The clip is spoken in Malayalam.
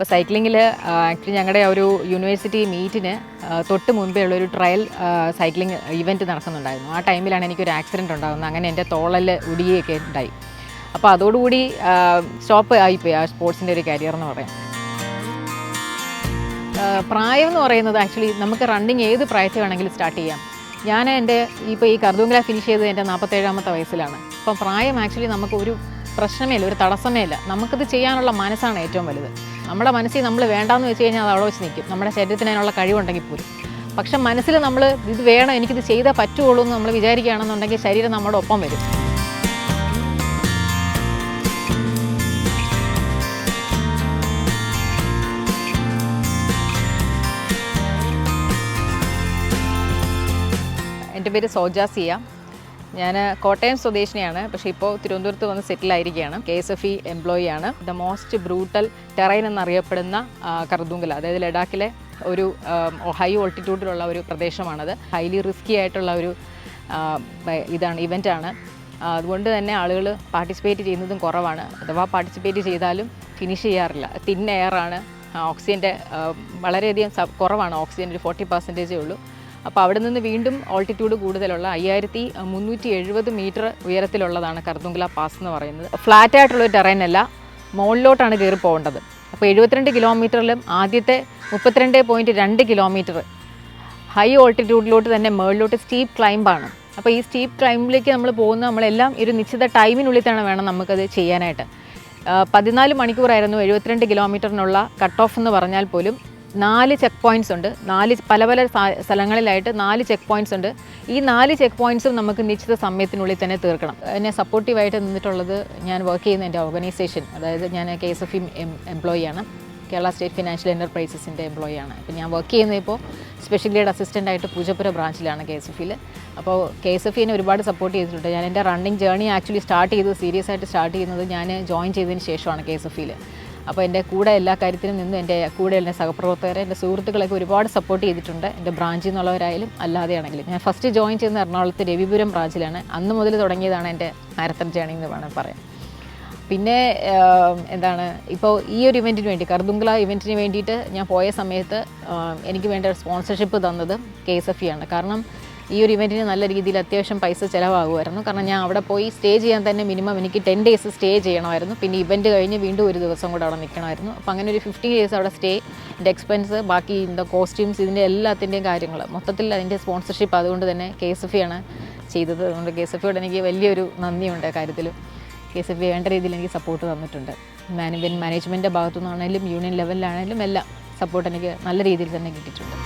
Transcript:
അപ്പോൾ സൈക്ലിങ്ങിൽ ആക്ച്വലി ഞങ്ങളുടെ ഒരു യൂണിവേഴ്സിറ്റി മീറ്റിന് തൊട്ട് മുൻപേ ഉള്ളൊരു ട്രയൽ സൈക്ലിംഗ് ഇവന്റ് നടക്കുന്നുണ്ടായിരുന്നു. ആ ടൈമിലാണ് എനിക്കൊരു ആക്സിഡന്റ് ഉണ്ടാകുന്നത് അങ്ങനെ എന്റെ തോളൽ ഉടിയൊക്കെ ഉണ്ടായി അപ്പോൾ അതോടുകൂടി സ്റ്റോപ്പ് ആയിപ്പോയി ആ സ്പോർട്സിന്റെ ഒരു കരിയർ എന്ന് പറയാം പ്രായം എന്ന് പറയുന്നത് ആക്ച്വലി നമുക്ക് റണ്ണിങ് ഏത് പ്രായത്തിൽ വേണമെങ്കിലും സ്റ്റാർട്ട് ചെയ്യാം. ഞാൻ എന്റെ ഇപ്പോൾ ഈ കർദൂങ്കല ഫിനിഷ് ചെയ്തത് എന്റെ നാൽപ്പത്തേഴാമത്തെ വയസ്സിലാണ്. അപ്പം പ്രായം ആക്ച്വലി നമുക്ക് ഒരു പ്രശ്നമേ ഇല്ല ഒരു തടസ്സമേ ഇല്ല. നമുക്കിത് ചെയ്യാനുള്ള മനസ്സാണ് ഏറ്റവും വലുത്. നമ്മുടെ മനസ്സിൽ നമ്മൾ വേണ്ടാന്ന് വെച്ച് കഴിഞ്ഞാൽ അത് അവിടെ വെച്ച് നിൽക്കും. നമ്മുടെ ശരീരത്തിന് അതിനുള്ള കഴിവുണ്ടെങ്കിൽ പോലും. പക്ഷെ മനസ്സിൽ നമ്മൾ ഇത് വേണം എനിക്കിത് ചെയ്തേ പറ്റുള്ളൂ എന്ന് നമ്മൾ വിചാരിക്കുകയാണെന്നുണ്ടെങ്കിൽ ശരീരം നമ്മുടെ ഒപ്പം വരും. എന്റെ പേര് സോജ സിയ. ഞാൻ കോട്ടയം സ്വദേശിനിയാണ്. പക്ഷേ ഇപ്പോൾ തിരുവനന്തപുരത്ത് വന്ന് സെറ്റിൽ ആയിരിക്കുകയാണ്. K S F E employee ആണ്. ദ മോസ്റ്റ് ബ്രൂട്ടൽ ടെറൈൻ എന്നറിയപ്പെടുന്ന കർദൂങ്കല അതായത് ലഡാക്കിലെ ഒരു ഹൈ ഓൾട്ടിറ്റ്യൂഡിലുള്ള ഒരു പ്രദേശമാണത്. ഹൈലി റിസ്കി ആയിട്ടുള്ള ഒരു ഇതാണ് ഇവന്റാണ് അതുകൊണ്ട് തന്നെ ആളുകൾ പാർട്ടിസിപ്പേറ്റ് ചെയ്യുന്നതും കുറവാണ്. അഥവാ പാർട്ടിസിപ്പേറ്റ് ചെയ്താലും ഫിനിഷ് ചെയ്യാറില്ല. തിൻ എയറാണ് ഓക്സിജന്റെ വളരെയധികം കുറവാണ് ഓക്സിജൻ ഒരു ഫോർട്ടി പെർസെന്റേജേ ഉള്ളൂ. അപ്പോൾ അവിടെ നിന്ന് വീണ്ടും ഓൾട്ടിറ്റ്യൂഡ് കൂടുതലുള്ള അയ്യായിരത്തി മുന്നൂറ്റി എഴുപത് മീറ്റർ ഉയരത്തിലുള്ളതാണ് കർദുങ്കല പാസ് എന്ന് പറയുന്നത്. ഫ്ലാറ്റ് ആയിട്ടുള്ള ഒരു ടെറൈൻ അല്ല മുകളിലോട്ടാണ് കയറി പോകേണ്ടത്. അപ്പോൾ എഴുപത്തിരണ്ട് കിലോമീറ്ററിലും ആദ്യത്തെ മുപ്പത്തിരണ്ട് പോയിന്റ് രണ്ട് കിലോമീറ്റർ ഹൈ ഓൾട്ടിറ്റ്യൂഡിലോട്ട് തന്നെ മുകളിലോട്ട് സ്റ്റീപ്പ് ക്ലൈംബാണ് അപ്പോൾ ഈ സ്റ്റീപ്പ് ക്ലൈംബിലേക്ക് നമ്മൾ പോകുന്ന നമ്മളെല്ലാം ഒരു നിശ്ചിത ടൈമിനുള്ളിൽ തന്നെ വേണം നമുക്കത് ചെയ്യാനായിട്ട്. പതിനാല് മണിക്കൂറായിരുന്നു എഴുപത്തിരണ്ട് കിലോമീറ്ററിനുള്ള കട്ട് ഓഫ് എന്ന് പറഞ്ഞാൽ പോലും നാല് ചെക്ക് പോയിന്റ്സ് ഉണ്ട്. നാല് പല പല സ്ഥലങ്ങളിലായിട്ട് നാല് ചെക്ക് പോയിന്റ്സ് ഉണ്ട്. ഈ നാല് ചെക്ക് പോയിന്റ്സും നമുക്ക് നിശ്ചിത സമയത്തിനുള്ളിൽ തന്നെ തീർക്കണം. എന്നെ സപ്പോർട്ടീവായിട്ട് നിന്നിട്ടുള്ളത് ഞാൻ വർക്ക് ചെയ്യുന്ന എന്റെ ഓർഗനൈസേഷൻ അതായത് ഞാൻ കെ എസ് എഫ് എംപ്ലോയി ആണ്. കേരള സ്റ്റേറ്റ് ഫിനാൻഷ്യൽ എന്റർപ്രൈസസിന്റെ എംപ്ലോയി ആണ്. അപ്പോൾ ഞാൻ വർക്ക് ചെയ്യുന്നത് ഇപ്പോൾ സ്പെഷ്യൽ ഗ്രേഡ് അസിസ്റ്റന്റ് ആയിട്ട് പൂജപ്പുര ബ്രാഞ്ചിലാണ് കെ എസ് എഫ് ഇയിൽ അപ്പോൾ കെ എസ് എഫ് ഇനെ ഒരുപാട് സപ്പോർട്ട് ചെയ്തിട്ടുണ്ട്. ഞാൻ എന്റെ റണ്ണിങ് ജേർണി ആക്ച്വലി സ്റ്റാർട്ട് ചെയ്തത് സീരിയസ് ആയിട്ട് സ്റ്റാർട്ട് ചെയ്യുന്നത് ഞാൻ ജോയിൻ ചെയ്തതിന് ശേഷമാണ് കെ എസ് എഫ് ഇയിൽ അപ്പോൾ എന്റെ കൂടെ എല്ലാ കാര്യത്തിനും നിന്നും എന്റെ കൂടെ എന്റെ സഹപ്രവർത്തകരെ എന്റെ സുഹൃത്തുക്കളൊക്കെ ഒരുപാട് സപ്പോർട്ട് ചെയ്തിട്ടുണ്ട്. എന്റെ ബ്രാഞ്ചിൽ നിന്നുള്ളവരായാലും അല്ലാതെയാണെങ്കിലും. ഞാൻ ഫസ്റ്റ് ജോയിൻ ചെയ്യുന്ന എറണാകുളത്ത് രവിപുരം ബ്രാഞ്ചിലാണ് അന്ന് മുതൽ തുടങ്ങിയതാണ് എന്റെ മാരത്തൺ ജേണി എന്ന് വേണം പറയാം പിന്നെ എന്താണ് ഇപ്പോൾ ഈ ഒരു ഇവന്റിന് വേണ്ടി കർദുങ്കള ഇവന്റിന് വേണ്ടിയിട്ട് ഞാൻ പോയ സമയത്ത് എനിക്ക് വേണ്ട സ്പോൺസർഷിപ്പ് തന്നത് കെ എസ് എഫ് ഇ ആണ്. കാരണം ഈ ഒരു ഇവന്റിന് നല്ല രീതിയിൽ അത്യാവശ്യം പൈസ ചിലവാകുമായിരുന്നു. കാരണം ഞാൻ അവിടെ പോയി സ്റ്റേ ചെയ്യാൻ തന്നെ മിനിമം എനിക്ക് ടെൻ ഡേയ്സ് സ്റ്റേ ചെയ്യണമായിരുന്നു. പിന്നെ ഇവന്റ് കഴിഞ്ഞ് വീണ്ടും ഒരു ദിവസം കൂടെ അവിടെ നിൽക്കണമായിരുന്നു. അപ്പോൾ അങ്ങനെ ഒരു ഫിഫ്റ്റീൻ ഡേയ്സ് അവിടെ സ്റ്റേ എന്റെ എക്സ്പെൻസ് ബാക്കി ഇതിന്റെ കോസ്റ്റ്യൂംസ് ഇതിന്റെ എല്ലാത്തിന്റെയും കാര്യങ്ങൾ. മൊത്തത്തിൽ അതിന്റെ സ്പോൺസർഷിപ്പ് അതുകൊണ്ട് തന്നെ കെ എസ് എഫ് ആണ് ചെയ്തത്. അതുകൊണ്ട് കെ എസ് എഫ് എനിക്ക് വലിയൊരു നന്ദിയുണ്ട് കാര്യത്തിലും കെ എസ് എഫ് വേണ്ട രീതിയിൽ എനിക്ക് സപ്പോർട്ട് തന്നിട്ടുണ്ട്. മാനേജ്മെന്റ് ഭാഗത്തു നിന്നാണെങ്കിലും യൂണിയൻ ലെവലിലാണെങ്കിലും എല്ലാം സപ്പോർട്ട് എനിക്ക് നല്ല രീതിയിൽ തന്നെ കിട്ടിയിട്ടുണ്ട്.